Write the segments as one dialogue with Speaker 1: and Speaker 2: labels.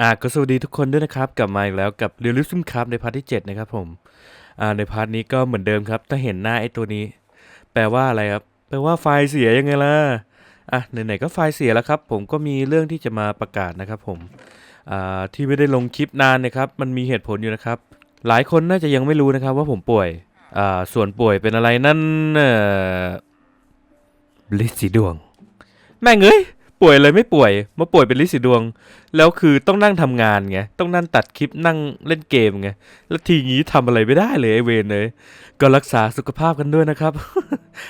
Speaker 1: อ่าก็สวัสดีทุกคนด้วยนะครับ กลับมาอีกแล้วกับ r e a l i s m ครับในพาร์ทที่ 7 นะครับผมอ่าในพาร์ทนี้ก็เหมือนเดิมครับ ถ้าเห็นหน้าไอ้ตัวนี้ แปลว่าอะไรครับ แปลว่าไฟล์เสียยังไงล่ะอะไหนๆก็ไฟล์เสียแล้วครับ ผมก็มีเรื่องที่จะมาประกาศนะครับผมอ่าที่ไม่ได้ลงคลิปนานนะครับมันมีเหตุผลอยู่นะครับ หลายคนน่าจะยังไม่รู้นะครับว่าผมป่วยอ่าส่วนป่วยเป็นอะไรนั่นเอ่อลิสีดวง แม่งเอ้ย ป่วยเลยไม่ป่วย มาป่วยเป็นลิสีดวง แล้วคือต้องนั่งทำงานไง ต้องนั่งตัดคลิปนั่งเล่นเกมไง แล้วทีงี้ทำอะไรไม่ได้เลยไอเวนเลย ก็รักษาสุขภาพกันด้วยนะครับ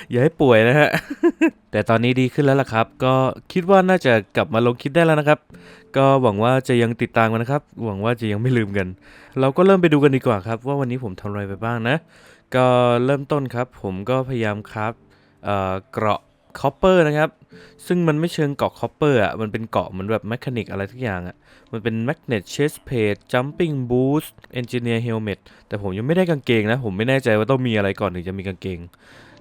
Speaker 1: อย่าให้ป่วยนะฮะ แต่ตอนนี้ดีขึ้นแล้วล่ะครับ ก็คิดว่าน่าจะกลับมาลงคลิปได้แล้วนะครับ ก็หวังว่าจะยังติดตามกันนะครับ หวังว่าจะยังไม่ลืมกัน เราก็เริ่มไปดูกันดีกว่าครับ ว่าวันนี้ผมทำอะไรไปบ้างนะ ก็เริ่มต้นครับ ผมก็พยายามครับเอ่อเกราะคอปเปอร์นะครับ ซึ่งมันไม่เชิงเกาะคอปเปอร์อะ มันเป็นเกาะเหมือนแบบแมคานิกอะไรทุกอย่างอะ มันเป็น Magnet Chest Plate Jumping Boost Engineer Helmet แต่ผมยังไม่ได้กางเกงนะ ผมไม่แน่ใจว่าต้องมีอะไรก่อนถึงจะมีกางเกง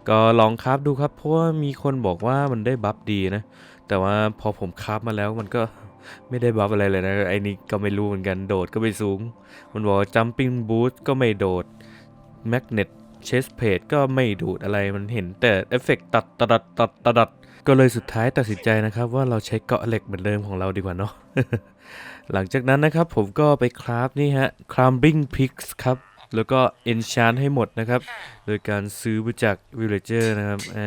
Speaker 1: ก็ลองคราฟดูครับ เพราะว่ามีคนบอกว่ามันได้บัฟดีนะ แต่ว่าพอผมคราฟมาแล้วมันก็ไม่ได้บัฟอะไรเลยนะ ไอ้นี่ก็ไม่รู้เหมือนกัน โดดก็ไม่สูง มันบอกว่า Jumping Boost ก็ไม่โดด Magnet Chest Plate ก็ไม่ดูดอะไร มันเห็นแต่เอฟเฟกต์ตัดตัดตัดตัดตัดตัด ก็เลยสุดท้ายตัดสินใจนะครับว่าเราใช้เกาะเหล็กเหมือนเดิมของเราดีกว่าเนาะ หลังจากนั้นนะครับผมก็ไปคราฟนี่ฮะ climbing picks ครับ แล้วก็ enchant ให้หมดนะครับ โดยการซื้อมาจาก villager นะครับอ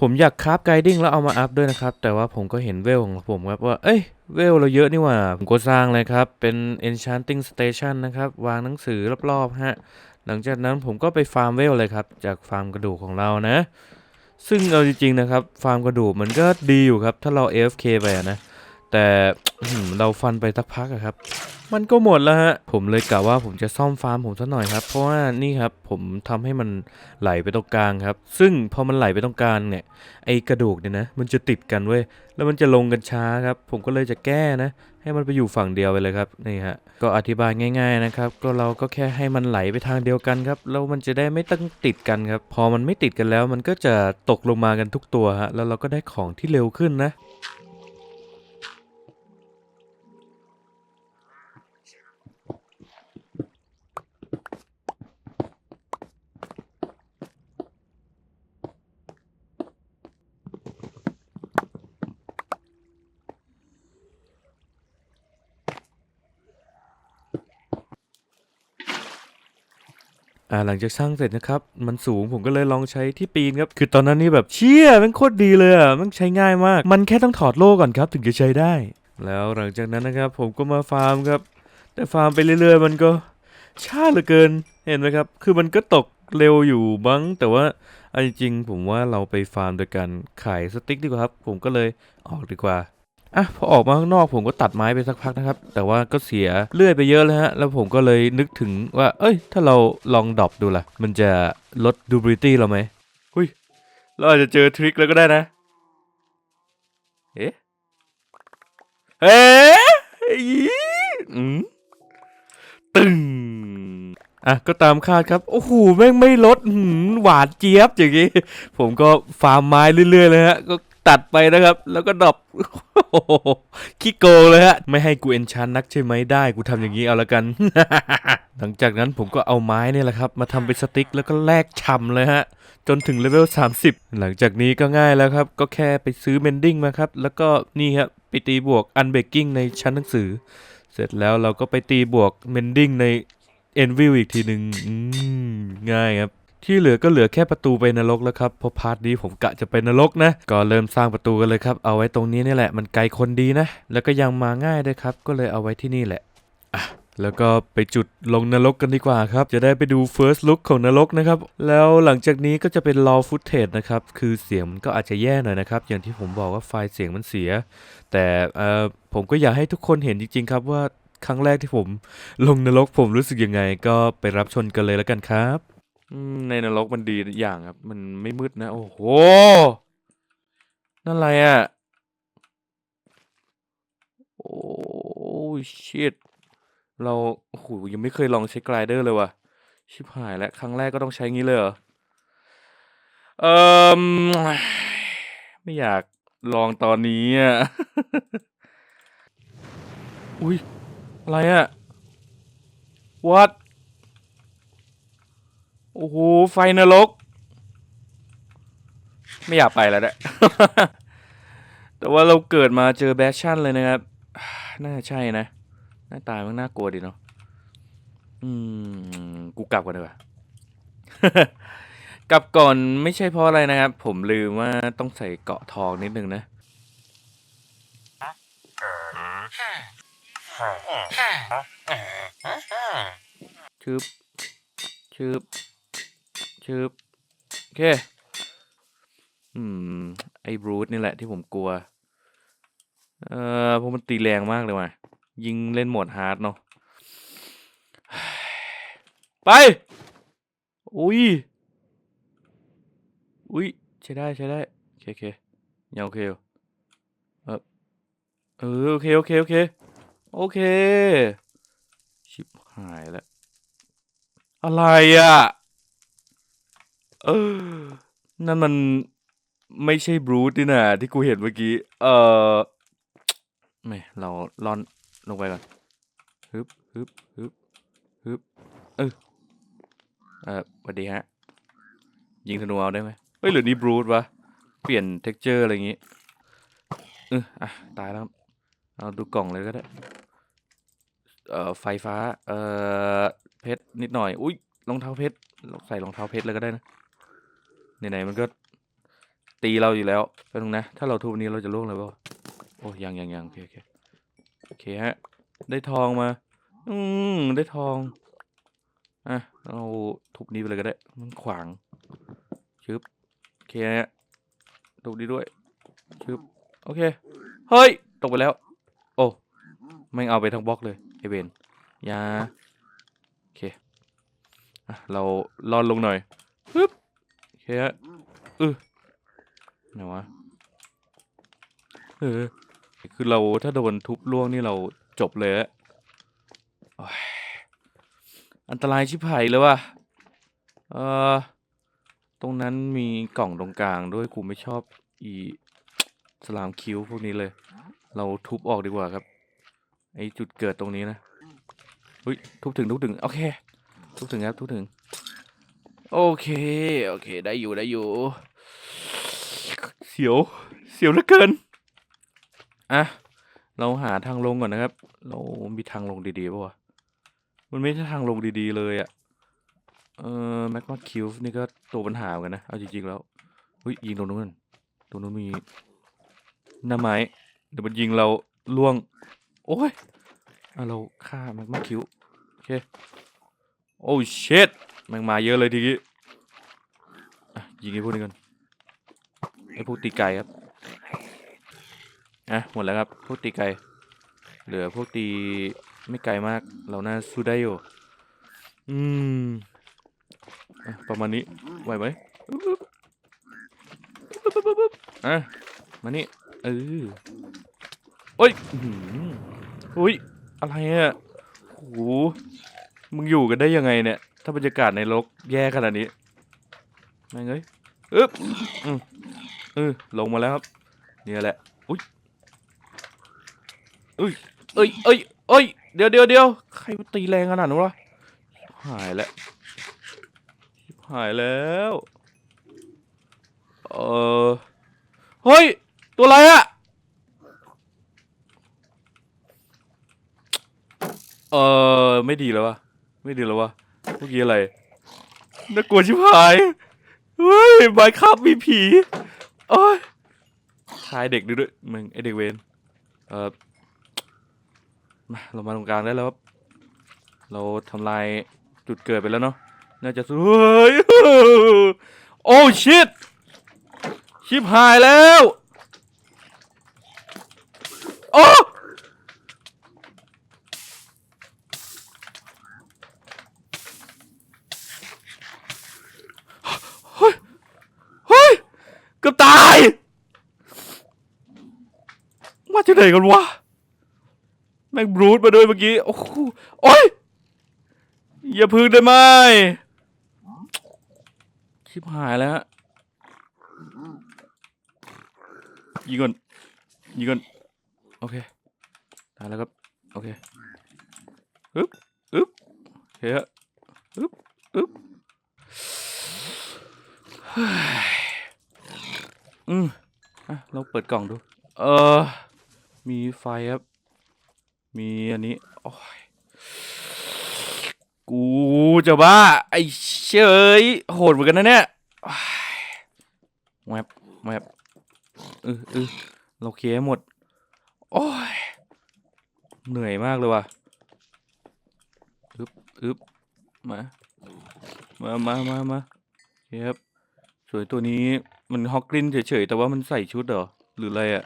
Speaker 1: ผมอยากคราฟ guiding แล้วเอามาอัพด้วยนะครับ แต่ว่าผมก็เห็นเวลของผมครับว่า เอ้ยเวลเราเยอะนี่ว่า ผมก็สร้างเลยครับ เป็น enchanting station นะครับ วางหนังสือรอบๆฮะ หลังจากนั้นผมก็ไปฟาร์มเวลเลยครับ จากฟาร์มกระดูกของเรานะ ซึ่งเอาจริงๆนะครับ ฟาร์มกระดูกมันก็ดีอยู่ครับ ถ้าเรา AFK ไปนะ แต่เราฟันไปสักพักครับ มันก็หมดแล้วฮะ ผมเลยกะว่าผมจะซ่อมฟาร์มผมสักหน่อยครับ เพราะว่านี่ครับผมทำให้มันไหลไปตรงกลางครับ ซึ่งพอมันไหลไปตรงกลางเนี่ย ไอกระดูกเนี่ยนะ มันจะติดกันเว้ย แล้วมันจะลงกันช้าครับ ผมก็เลยจะแก้นะ ให้มันไปอยู่ฝั่งเดียวไปเลยครับ นี่ฮะ ก็อธิบายง่าย ๆนะครับ ก็เราก็แค่ให้มันไหลไปทางเดียวกันครับ แล้วมันจะได้ไม่ต้องติดกันครับ พอมันไม่ติดกันแล้ว มันก็จะตกลงมากันทุกตัวฮะ แล้วเราก็ได้ของที่เร็วขึ้นนะ อ่าหลังจากสร้างเสร็จนะครับ มันสูงผมก็เลยลองใช้ที่ปีนครับ คือตอนนั้นนี่แบบเชี่ยมันโคตรดีเลยอะมันใช้ง่ายมาก มันแค่ต้องถอดโล่ก่อนครับ ถึงจะใช้ได้ แล้วหลังจากนั้นนะครับ ผมก็มาฟาร์มครับ แต่ฟาร์มไปเรื่อยๆ มันก็ช้าเหลือเกินเห็นไหมครับ คือมันก็ตกเร็วอยู่บ้างแต่ว่าเอาจริงผมว่าเราไปฟาร์มโดยการขายสติ๊กดีกว่าครับ ผมก็เลยออกดีกว่า อะพอออกมาข้างนอกผมก็ตัดไม้ไปสักพักนะครับ แต่ว่าก็เสียเลื่อยไปเยอะเลยฮะ แล้วผมก็เลยนึกถึงว่า เอ้ย ถ้าเราลองดรอปดูล่ะ มันจะลดดูบริตี้เราไหมหุยเราอาจจะเจอทริคแล้วก็ได้นะ เอ๊ะเอ๊ะอีอืมตึงอะก็ตามคาดครับ โอ้โหแม่งไม่ลดหือหวานเจี๊ยบอย่างงี้ ผมก็ฟาร์มไม้เรื่อยๆเลยฮะ ก็ ตัดไปนะครับ แล้วก็ดรอปขี้โกงเลยฮะ ไม่ให้กูเอนชานนักใช่ไหมได้กูทำอย่างนี้เอาละกัน หลังจากนั้นผมก็เอาไม้เนี่ยแหละครับ มาทำเป็นสติ๊กแล้วก็แลกชำเลยฮะ จนถึงเลเวล 30 หลังจากนี้ก็ง่ายแล้วครับ ก็แค่ไปซื้อเมนดิ้งมาครับ แล้วก็นี่ครับไปตีบวกอันเบกกิ้งในชั้นหนังสือ เสร็จแล้วเราก็ไปตีบวกเมนดิ้งในเอ็นวิวอีกทีหนึ่งง่ายครับ ที่เหลือก็เหลือแค่ประตูไปนรกแล้วครับเพราะพาร์ทนี้ผมกะจะไปนรกนะ ก็เริ่มสร้างประตูกันเลยครับ เอาไว้ตรงนี้นี่แหละมันไกลคนดีนะ แล้วก็ยังมาง่ายด้วยครับ ก็เลยเอาไว้ที่นี่แหละอะแล้วก็ไปจุดลงนรกกันดีกว่าครับ จะได้ไปดู first look ของนรกนะครับ แล้วหลังจากนี้ก็จะเป็น raw footage นะครับ คือเสียงมันก็อาจจะแย่หน่อยนะครับ อย่างที่ผมบอกว่าไฟล์เสียงมันเสีย แต่เอ่อผมก็อยากให้ทุกคนเห็นจริง ๆ ครับว่าครั้งแรกที่ผมลงนรกผมรู้สึกยังไง ก็ไปรับชมกันเลยแล้วกันครับ อืม ในนรกมันดีอย่างครับ มันไม่มืดนะ โอ้โห นั่นอะไรอะ โอ้ชิตเราโอ้โหยังไม่เคยลองใช้กลเดอร์เลยว่ะ ชิบหายแล้วครั้งแรกก็ต้องใช้งี้เลยเหรอ เอ่มไม่อยากลองตอนนี้อะ อุ้ยอะไรอะ what โอ้โห ไฟนรก ไม่อยากไปแล้วแหละ แต่ว่าเราเกิดมาเจอแบชชั่นเลยนะครับ น่าใช่นะ หน้าตามันน่ากลัวดีเนาะ อืม กูกลับก่อนดีกว่ากลับก่อนไม่ใช่เพราะอะไรนะครับ ผมลืมว่าต้องใส่เกาะทองนิดนึงนะชืบชืบ ชืบโอเค อืม ไอ้บรูทนี่แหละที่ผมกลัว เอ่อพราะมันตีแรงมากเลยว่ะ ยิงเล่นโหมดฮาร์ดเนาะ ไป อุ้ย อุ้ย ใช้ได้ใช้ได้ โอเคโอเคยังโอเคอยู่เออเออโอเคโอเคโอเค โอเค ชิบหายแล้ว อะไรอะ เออ นั่นมันไม่ใช่บรูทนี่นะที่กูเห็นเมื่อกี้ เออไม่เราล่อนลงไปก่อนฮึบฮึบฮึบฮึบเออเออสวัสดีฮะ ยิงธนูเอาได้ไหมเฮ้ยหรือนี่บรูทวะ เปลี่ยนเท็กเจอร์อะไรอย่างงี้เอออะ ตายแล้วครับเอาดูกล่องเลยก็ได้ เอ่อ ไฟฟ้า เอ่อ เพชรนิดหน่อย อุ้ยรองเท้าเพชรเราใส่รองเท้าเพชรเลยก็ได้นะ ไหนๆมันก็ตีเราอยู่แล้วแป๊บนึงนะ ถ้าเราทุบนี้เราจะล่วงเลยเปล่าโอ้ยังยังยังโอเคโอเคโอเคฮะ ได้ทองมา อืมได้ทอง อะ เราทุบนี้ไปเลยก็ได้ มันขวางชึบโอเคฮะทุบนี้ด้วยชึบโอเค เฮ้ย ตกไปแล้ว โอ้ไม่งเอาไปทั้งบล็อกเลยไอเวนยาโอเค อะ เราลอนลงหน่อยปึ๊บ ฮะเออไหนวะเออคือเราถ้าโดนทุบล่วงนี่เราจบเลยอะโอ้ยอันตรายชิบหายเลยว่ะเออตรงนั้นมีกล่องตรงกลางด้วยกูไม่ชอบอีสลามคิวพวกนี้เลย เราทุบออกดีกว่าครับ ไอจุดเกิดตรงนี้นะอุ้ยทุบถึงทุบถึงโอเค ทุบถึงครับทุบถึง โอเค โอเค ได้อยู่ได้อยู่ เสียว เสียวเหลือเกิน อะ เราหาทางลงก่อนนะครับ เรามีทางลงดีๆป่ะวะมันไม่ใช่ทางลงดีๆเลยอะ่ะ เออแม็กมาคิวนี่ก็ตัวปัญหาเหมือนกันนะ เอาจริงๆแล้วอุ้ยยิงตรงนู้นตรงนู้นมีหน้าไม้เดี๋ยวมันยิงเราล่วง โอ้ยอะเราฆ่าแม็กมาคิวโอเค โอ้เชิด แม่งมาเยอะเลยทีนี้ยิงไอ้พวกนี้กันไอ้พวกตีไก่ครับอะหมดแล้วครับพวกตีไก่เหลือพวกตีไม่ไกลมาก เราน่าสู้ได้อยู่อืมอประมาณนี้ไหวไหมปุ๊บปุ๊บปุ๊บอะมานี่เออโอ้ยอุ้ยอะไรอะโอ้โหมึงอยู่กันได้ยังไงเนี่ย ถ้าบรรยากาศในรกแย่ขนาดนี้แม่งเอ้ยอึ๊บอืมเออลงมาแล้วครับ เนี่ยแหละ อุ้ยอุ้ยเอ้ยเอ้ยเอ้ย เดี๋ยวเดี๋ยวเดี๋ยวใครมันตีแรงขนาดนั้นวะ หายแล้ว หายแล้ว เออเฮ้ย ตัวอะไรอะเออไม่ดีแล้ววะ ไม่ดีแล้ววะ เมื่อกี้อะไรน่ากลัวชิบหายเฮ้ยไมค์ครับมีผีโอ้ยทายเด็กดูด้วยมึงไอเด็กเวนเออมาเรามาตรงกลางได้แล้วครับเราทำลายจุดเกิดไปแล้วเนาะน่าจะสวยโอ้ชิตชิบหายแล้วโอ้เฮ้ย เฮ้ยเกือบตาย มาจาก ไหนกันวะแม่งบรูดมาด้วยเมื่อกี้ โอ้โหโอ้ยอย่าพึ่งได้ไหมชิบหายแล้วยิงก่อนยิงก่อนโอเคตายแล้วครับ โอเคอึ๊บอึ๊บเฮ้ยอึ๊บอึ๊บเฮ้ยอืมอะเราเปิดกล่องดู เออ มีไฟครับ มีอันนี้ โอ้ย กูจะบ้า ไอ้เชยโหดเหมือนกันนะเนี่ยแวบแวบเออเออเราเคลียร์หมด โอ้ย เหนื่อยมากเลยว่ะอึบอึบมา มามามามาโอเครับสวยตัวนี้มันฮอกกลินเฉยๆ แต่ว่ามันใส่ชุดเหรอ หรืออะไรอะ่ะ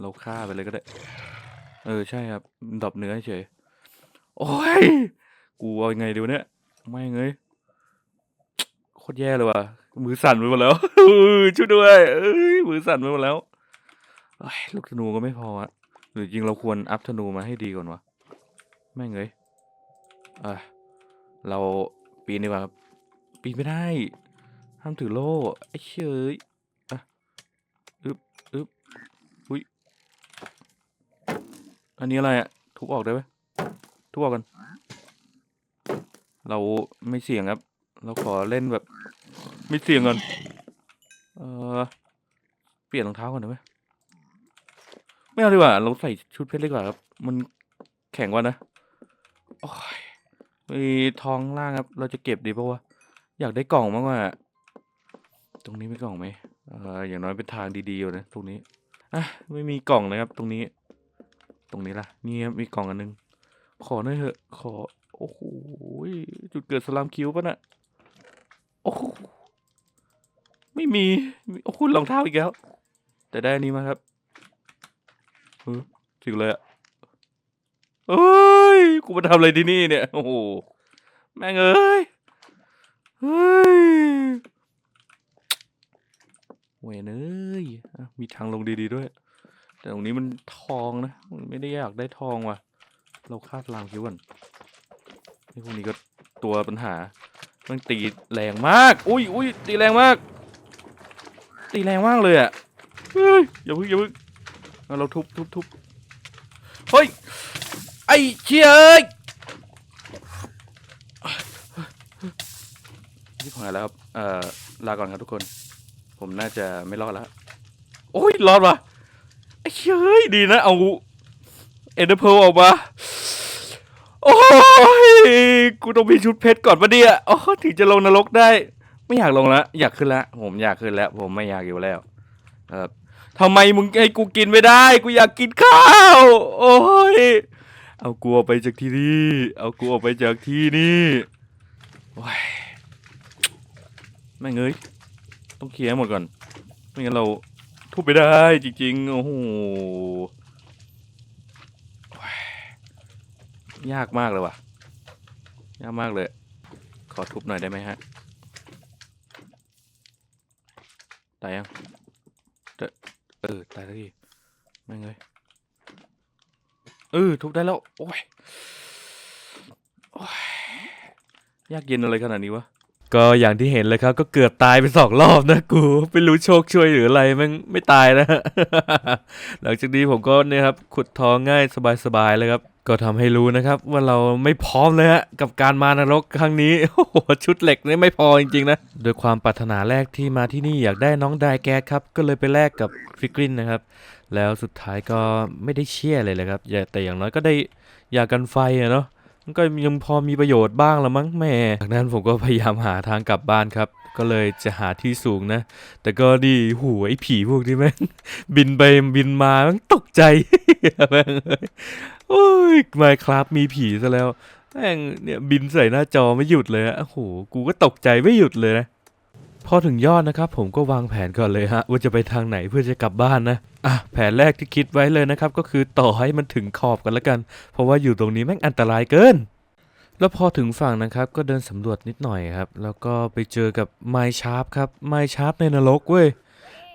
Speaker 1: เราฆ่าไปเลยก็ได้ เออใช่ครับดรอปเนื้อเฉย โอ้ย กูเอายังไงดีวะเนี่ย ไม่เงยโคตรแย่เลยว่ะ มือสั่นไปหมดแล้วช่วยด้วยเอ้ยมือสั่นไปหมดแล้วลูกธนูก็ไม่พออะหรือจริงเราควรอัพธนูมาให้ดีก่อนวะ ไม่เงยอะเราปีนดีกว่าครับปีนไม่ได้ ห้ามถือโล่ไอ้เชยอะอึบอึบอุ้ย อันนี้อะไรอะทุบออกได้ไหมทุบออกกัน เราไม่เสี่ยงครับ เราขอเล่นแบบ ไม่เสี่ยงก่อนเออเปลี่ยนรองเท้าก่อนได้ไหมไม่เอาดีกว่า เราใส่ชุดเพชรดีกว่าครับ มันแข็งกว่านะโอ้ยมีทองล่างครับ เราจะเก็บดีปะวะอยากได้กล่องมากกว่า ตรงนี้ไม่กล่องไหมเอออย่างน้อยเป็นทางดีๆอยู่นะตรงนี้อะไม่มีกล่องนะครับ ตรงนี้ ตรงนี้ล่ะนี่มีกล่องอันนึง ขอหน่อยเถอะ ขอ โอ้โหจุดเกิดสลามคิวปะน่ะโอ้โหไม่มี โอ้โหรองเท้าอีกแล้ว แต่ได้อนี้มาครับเออถึงเลยอะเอ้ย กูมาทำอะไรที่นี่เนี่ย โอ้โห แม่งเอ้ย เฮ้ยเวยเอ้ย มีทางลงดีๆด้วย แต่ตรงนี้มันทองนะมันไม่ได้อยากได้ทองว่ะ เราคาดลามคิวก่อนนี่พวกนี้ก็ตัวปัญหา มันตีแรงมาก อุ้ยอุ้ยตีแรงมาก ตีแรงมากเลยอะเฮ้ยอย่าพึ่งอย่าพึ่งเราทุบทุบทุบเฮ้ย ไอ้เชี่ยเอ้ยที่ผ่านแล้วครับ เอ่อ ลาก่อนครับทุกคน ผมน่าจะไม่รอดแล้ว โอ้ย รอดว่ะ เชี่ยเอ้ยดีนะ เอาเอ็นเดอร์เพลออกมา โอ้ยกูต้องมีชุดเพชรก่อนปะเนี่ยโอ้ถึงจะลงนรกได้ ไม่อยากลงแล้วอยากขึ้นแล้วผมอยากขึ้นแล้ว ผมไม่อยากอยู่แล้วครับทำไมมึงให้กูกินไม่ได้ กูอยากกินข้าว โอ้ยเอากูออกไปจากที่นี่เอากูออกไปจากที่นี่โอ้ยแม่งเอ้ยต้องเคลียร์หมดก่อนไม่งั้นเรา ทุบไม่ได้จริงๆ โอ้โห ยากมากเลยว่ะ ยากมากเลย ขอทุบหน่อยได้ไหมฮะ ตายยังเออ ตายแล้วทีไม่เลยเออ ทุบได้แล้ว โอ้ย โอ้ย ยากเย็นอะไรขนาดนี้วะ ก็อย่างที่เห็นเลยครับ ก็เกือบตายไปสองรอบนะกูไม่รู้โชคช่วยหรืออะไรมันไม่ตายนะ หลังจากนี้ผมก็เนี่ยครับขุดทองง่ายสบายๆเลยครับ ก็ทำให้รู้นะครับ ว่าเราไม่พร้อมเลยฮะกับการมานรกครั้งนี้โอ้โหชุดเหล็กนี่ไม่พอจริงๆนะโดยความปรารถนาแรกที่มาที่นี่อยากได้น้องไดแก๊สครับ ก็เลยไปแลกกับฟิกรินนะครับ แล้วสุดท้ายก็ไม่ได้เชี่ยเลยเลยครับแต่อย่างน้อยก็ได้ยากันไฟอะเนาะ มันก็ยังพอมีประโยชน์บ้างละมั้งแม่จากนั้นผมก็พยายามหาทางกลับบ้านครับ ก็เลยจะหาที่สูงนะ แต่ก็ดีหูไอ้ผีพวกนี้แม่งบินไปบินมาแม่งตกใจแม่งโอ้ยมาครับมีผีซะแล้วแม่งเนี่ยบินใส่หน้าจอไม่หยุดเลยอะโอ้โห กูก็ตกใจไม่หยุดเลยนะ พอถึงยอดนะครับ ผมก็วางแผนก่อนเลยฮะว่าจะไปทางไหนเพื่อจะกลับบ้านนะอะแผนแรกที่คิดไว้เลยนะครับ ก็คือต่อให้มันถึงขอบกันแล้วกัน เพราะว่าอยู่ตรงนี้แม่งอันตรายเกิน แล้วพอถึงฝั่งนะครับ ก็เดินสำรวจนิดหน่อยครับ แล้วก็ไปเจอกับไมชาร์ปครับไมชาร์ปในนรกเว้ย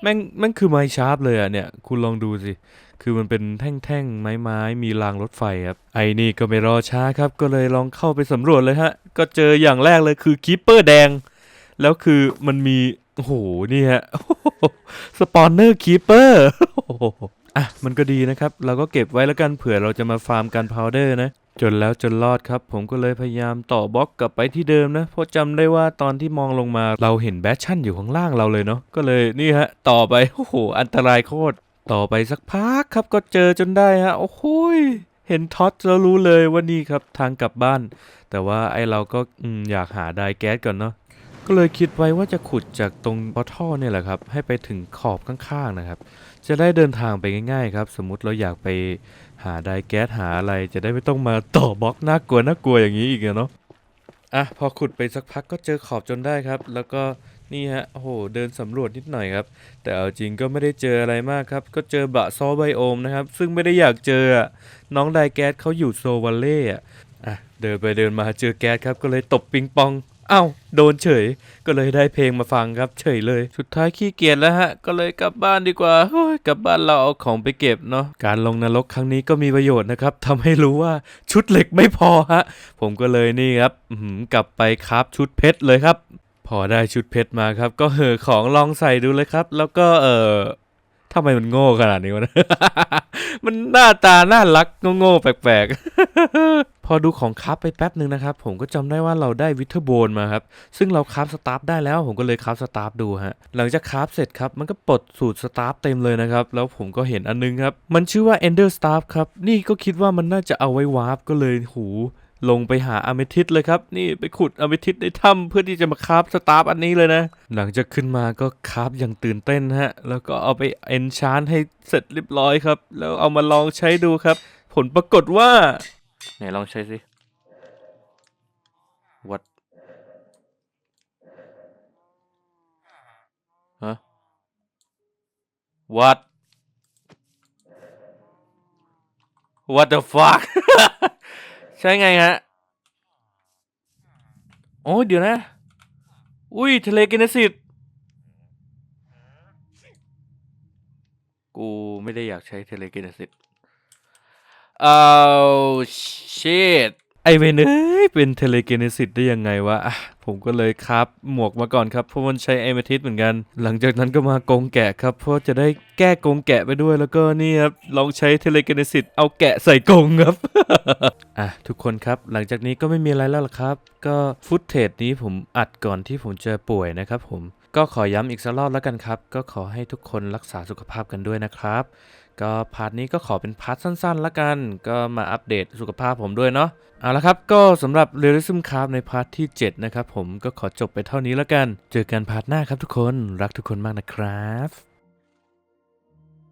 Speaker 1: แม่งแม่งคือไมชาร์ปเลยอะเนี่ย คุณลองดูสิ คือมันเป็นแท่งๆ ไม้ๆมีรางรถไฟครับ ไอ้นี่ก็ไม่รอช้าครับ ก็เลยลองเข้าไปสำรวจเลยฮะ ก็เจออย่างแรกเลยคือคีปเปอร์แดง แล้วคือมันมี โอ้โห นี่ฮะสปอนเนอร์คีเปอร์อะ มันก็ดีนะครับ เราก็เก็บไว้แล้วกันเผื่อเราจะมาฟาร์มกันพาวเดอร์นะ จนแล้วจนรอดครับ ผมก็เลยพยายามต่อบล็อกกลับไปที่เดิมนะ เพราะจำได้ว่าตอนที่มองลงมาเราเห็นแบชชั่นอยู่ข้างล่างเราเลยเนาะ ก็เลยนี่ฮะ ต่อไป โอ้โห อันตรายโคตร ต่อไปสักพักครับก็เจอจนได้ฮะ โอ้โหยเห็นท็อตแล้วรู้เลยว่านี่ครับทางกลับบ้าน แต่ว่าไอเราก็อยากหาได้แก๊สก่อนเนาะ ก็เลยคิดไว้ว่าจะขุดจากตรงปอท่อเนี่ยแหละครับ ให้ไปถึงขอบข้างๆนะครับ จะได้เดินทางไปง่ายๆครับ สมมุติเราอยากไปหาไดแก๊สหาอะไร จะได้ไม่ต้องมาต่อบล็อกน่ากลัวน่ากลัวอย่างนี้อีกเนาะอะพอขุดไปสักพักก็เจอขอบจนได้ครับ แล้วก็นี่ฮะโอ้โหเดินสำรวจนิดหน่อยครับ แต่เอาจริงก็ไม่ได้เจออะไรมากครับ ก็เจอบะซอไบโอมนะครับ ซึ่งไม่ได้อยากเจออะน้องไดแก๊สเขาอยู่โซวัลเล่อะอะเดินไปเดินมาเจอแก๊สครับ ก็เลยตบปิงปอง เอ้าโดนเฉย ก็เลยได้เพลงมาฟังครับ เฉยเลย สุดท้ายขี้เกียจแล้วฮะ ก็เลยกลับบ้านดีกว่าเฮ้ยกลับบ้านเราเอาของไปเก็บเนาะ การลงนรกครั้งนี้ก็มีประโยชน์นะครับทำให้รู้ว่าชุดเหล็กไม่พอฮะ ผมก็เลยนี่ครับกลับไปคราฟชุดเพชรเลยครับ พอได้ชุดเพชรมาครับ ก็เหอของลองใส่ดูเลยครับ แล้วก็เออทำไมมันโง่ขนาดนี้วะนะมันหน้าตาน่ารักโง่ๆแปลกๆ พอดูของคราฟไปแป๊บหนึ่งนะครับ ผมก็จำได้ว่าเราได้วิเทอร์โบนมาครับ ซึ่งเราคราฟสตาร์ฟได้แล้วผมก็เลยคราฟสตาร์ฟดูฮะ หลังจากคราฟเสร็จครับ มันก็ปลดสูตรสตาร์ฟเต็มเลยนะครับ แล้วผมก็เห็นอันนึงครับ มันชื่อว่า Ender Staff ครับ นี่ก็คิดว่ามันน่าจะเอาไว้วาร์ปก็เลยหูลงไปหาอะเมทิสเลยครับ นี่ไปขุดอะเมทิสในถ้ำเพื่อที่จะมาคราฟสตาร์ฟอันนี้เลยนะ หลังจากขึ้นมาก็คราฟอย่างตื่นเต้นฮะ แล้วก็เอาไปเอนชานให้เสร็จเรียบร้อยครับ แล้วเอามาลองใช้ดูครับ ผลปรากฏว่า ไหนลองใช้สิวัดฮะวัด What the fuck ใช่ไงฮะ โอ้ยเดี๋ยวนะ อุ้ยทะเลกินสิตกูไม่ได้อยากใช้ทะเลกินสิต เอาชิตไอเวนเอ้ยเป็นเทเลเกเนซิตได้ยังไงวะอะผมก็เลยครับหมวกมาก่อนครับเพราะมันใช้เอเมทิสเหมือนกัน หลังจากนั้นก็มากงแกะครับ เพราะจะได้แก้กงแกะไปด้วยแล้วก็นี่ครับลองใช้เทเลเกเนซิตเอาแกะใส่กงครับ อะทุกคนครับหลังจากนี้ก็ไม่มีอะไรแล้วล่ะครับ ก็ฟุตเทจนี้ผมอัดก่อนที่ผมจะป่วยนะครับผมก็ขอย้ำอีกสักรอบแล้วกันครับ ก็ขอให้ทุกคนรักษาสุขภาพกันด้วยนะครับ ก็พาร์ทนี้ก็ขอเป็นพาร์ทสั้นๆละกัน ก็มาอัปเดตสุขภาพผมด้วยเนาะเอาละครับก็สำหรับเรลิซึมคราฟในพาร์ทที่ 7 นะครับผมก็ขอจบไปเท่านี้ละกัน เจอกันพาร์ทหน้าครับทุกคนรักทุกคนมากนะครับ